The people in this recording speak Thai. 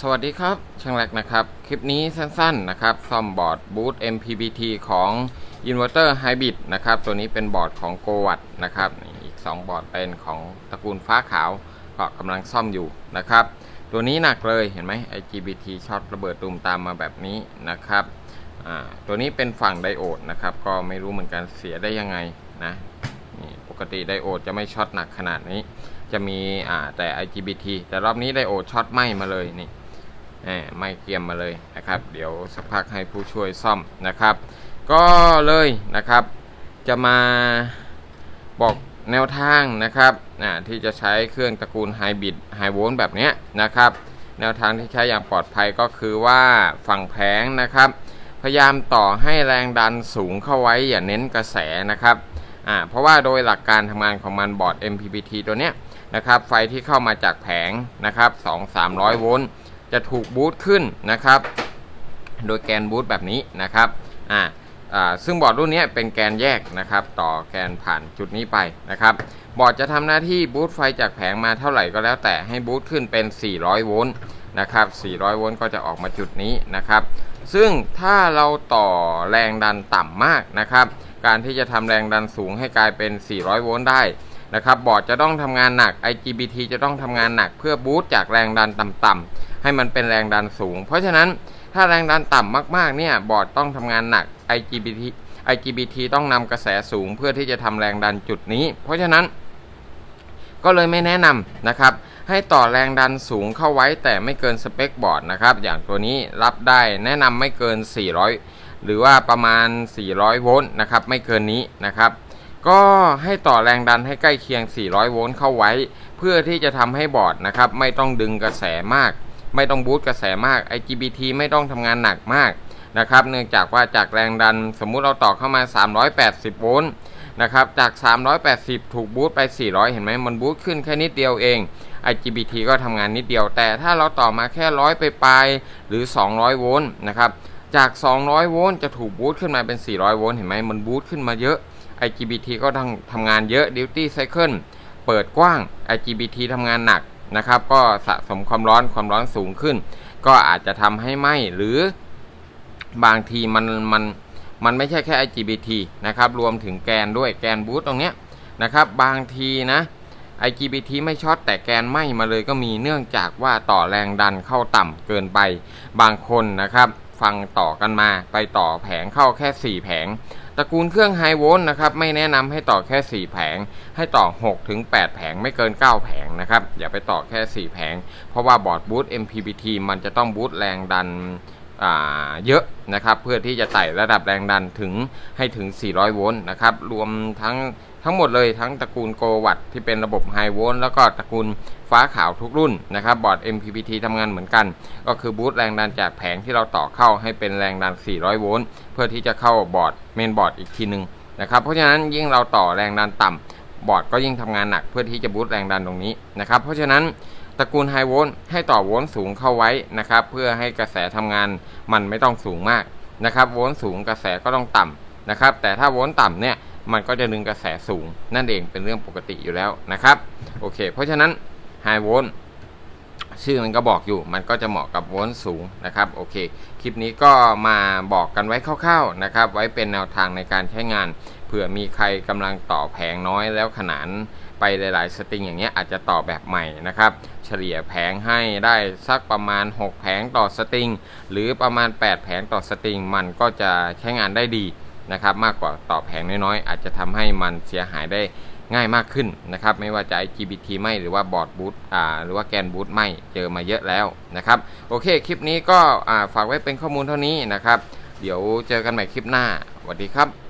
สวัสดีครับช่างแรกนะครับ คลิปนี้สั้นๆนะครับซ่อมบอร์ดบูต MPPT ของ Inverter Hybrid นะครับ ตัวนี้เป็นบอร์ดของ g o w a t นะครับ อีก 2 บอร์ดเป็นของตระกูลฟ้าขาวก็กำลังซ่อมอยู่นะครับ ตัวนี้หนักเลยเห็นไหม IGBT ช็อตระเบิดตูมตามมาแบบนี้นะครับตัวนี้เป็นฝั่งไดโอดนะครับ ก็ไม่รู้เหมือนกันเสียได้ยังไงนะ ปกติไดโอดจะไม่ช็อตหนักขนาดนี้ จะมีอ่าแต่ IGBT แต่รอบนี้ไดโอดช็อตไหมมาเลยนี่ไหม่เกรียมมาเลยนะครับ เดี๋ยวสักพักให้ผู้ช่วยซ่อมนะครับ ก็เลยนะครับ จะมาบอกแนวทางนะครับที่จะใช้เครื่องตระกูลไฮบริดไฮโวลต์แบบนี้นะครับ แนวทางที่ใช้อย่างปลอดภัยก็คือว่าฝั่งแผงนะครับ พยายามต่อให้แรงดันสูงเข้าไว้อย่าเน้นกระแสนะครับ อ่าเพราะว่าโดยหลักการทำงานของมันบอร์ด MPPT ตัวเนี้ยนะครับไฟที่เข้ามาจากแผงนะครับ2-300 โวลต์จะถูกบูตขึ้นนะครับ โดยแกนบูตแบบนี้นะครับอ่าอ่าซึ่งบอร์ดรุ่นนี้เป็นแกนแยกนะครับ ต่อแกนผ่านจุดนี้ไปนะครับ บอร์ดจะทำหน้าที่บูตไฟจากแผงมาเท่าไหร่ก็แล้วแต่ให้บูตขึ้นเป็น 400 โวลต์นะครับ 400 โวลต์ก็จะออกมาจุดนี้นะครับ ซึ่งถ้าเราต่อแรงดันต่ำมากนะครับ การที่จะทำแรงดันสูงให้กลายเป็น 400 โวลต์ได้นะครับบอร์ดจะต้องทำงานหนัก IGBT จะต้องทำงานหนักเพื่อบูตจากแรงดันต่ำๆให้มันเป็นแรงดันสูง เพราะฉะนั้นถ้าแรงดันต่ำมากๆเนี่ยบอร์ดต้องทำงานหนัก IGBT IGBT ต้องนำกระแสสูงเพื่อที่จะทำแรงดันจุดนี้ เพราะฉะนั้นก็เลยไม่แนะนำนะครับ ให้ต่อแรงดันสูงเข้าไว้แต่ไม่เกินสเปคบอร์ดนะครับ อย่างตัวนี้รับได้แนะนำไม่เกิน 400 หรือว่าประมาณ 400 โวลต์นะครับไม่เกินนี้นะครับ ก็ให้ต่อแรงดันให้ใกล้เคียง 400 โวลต์เข้าไว้ เพื่อที่จะทำให้บอร์ดนะครับไม่ต้องดึงกระแสมาก ไม่ต้องบูตกระแสมาก IGBT ไม่ต้องทำงานหนักมากนะครับเนื่องจากว่าจากแรงดันสมมุติเราต่อเข้ามา 380 โวลต์นะครับจาก 380 ถูกบูตไป 400 เห็นไหมมันบูตขึ้นแค่นิดเดียวเอง IGBT ก็ทำงานนิดเดียวแต่ถ้าเราต่อมาแค่ร้อยไปปลายหรือ 200 โวลต์นะครับ จาก 200 โวลต์จะถูกบูตขึ้นมาเป็น 400 โวลต์เห็นไหมมันบูตขึ้นมาเยอะ IGBT ก็ทำทำงานเยอะ Duty Cycle เปิดกว้าง IGBT ทำงานหนักนะครับ ก็สะสมความร้อนความร้อนสูงขึ้น ก็อาจจะทำให้ไหมหรือบางทีมันมันมันไม่ใช่แค่ IGBT นะครับ รวมถึงแกนด้วยแกนบูตตรงเนี้ยนะครับ บางทีนะ IGBT ไม่ช็อตแต่แกนไหมมาเลยก็มีเนื่องจากว่าต่อแรงดันเข้าต่ำเกินไปบางคนนะครับ ฟังต่อกันมา ไปต่อแผงเข้าแค่ 4 แผง ตระกูลเครื่องไฮโวลต์นะครับ ไม่แนะนำให้ต่อแค่ 4 แผง ให้ต่อ 6 ถึง 8 แผงไม่เกิน 9 แผงนะครับ อย่าไปต่อแค่ 4 แผง เพราะว่าบอร์ดบูต MPPT มันจะต้องบูตแรงดัน เยอะนะครับเพื่อที่จะไต่ระดับแรงดันถึงให้ถึง 400 โวลต์นะครับรวมทั้งทั้งหมดเลยทั้งตระกูลโกวัตที่เป็นระบบไฮโวลต์แล้วก็ตระกูลฟ้าขาวทุกรุ่นนะครับบอร์ด MPPT ทำงานเหมือนกัน ก็คือบูตแรงดันจากแผงที่เราต่อเข้าให้เป็นแรงดัน 400 โวลต์เพื่อที่จะเข้าบอร์ดเมนบอร์ดอีกทีหนึ่งนะครับเพราะฉะนั้นยิ่งเราต่อแรงดันต่ำบอร์ดก็ยิ่งทำงานหนักเพื่อที่จะบูตแรงดันตรงนี้นะครับเพราะฉะนั้น ตระกูลไฮโวลต์ให้ต่อโวลต์สูงเข้าไว้นะครับ เพื่อให้กระแสทำงานมันไม่ต้องสูงมากนะครับ โวลต์สูงกระแสก็ต้องต่ำนะครับ แต่ถ้าโวลต์ต่ำเนี่ยมันก็จะดึงกระแสสูง นั่นเองเป็นเรื่องปกติอยู่แล้วนะครับโอเค เพราะฉะนั้นไฮโวลต์ชื่อมันก็บอกอยู่ มันก็จะเหมาะกับโวลต์สูงนะครับ โอเค คลิปนี้ก็มาบอกกันไว้คร่าวๆนะครับ ไว้เป็นแนวทางในการใช้งาน ผื่อมีใครกำลังต่อแผงน้อยแล้วขนานไปหลาย ๆ สตริงอย่างเงี้ยอาจจะต่อแบบใหม่นะครับ เฉลี่ยแผงให้ได้สักประมาณ 6 แผงต่อสตริง หรือประมาณ 8 แผงต่อสตริง มันก็จะใช้งานได้ดีนะครับมากกว่าต่อแผงน้อยๆ อาจจะทำให้มันเสียหายได้ง่ายมากขึ้นนะครับไม่ว่าจะ IGBT ไม่หรือว่าบอร์ดบูตอ่าหรือว่าแกนบูตไม่เจอมาเยอะแล้วนะครับโอเคคลิปนี้ก็อ่าฝากไว้เป็นข้อมูลเท่านี้นะครับ เดี๋ยวเจอกันใหม่คลิปหน้าสวัสดีครับ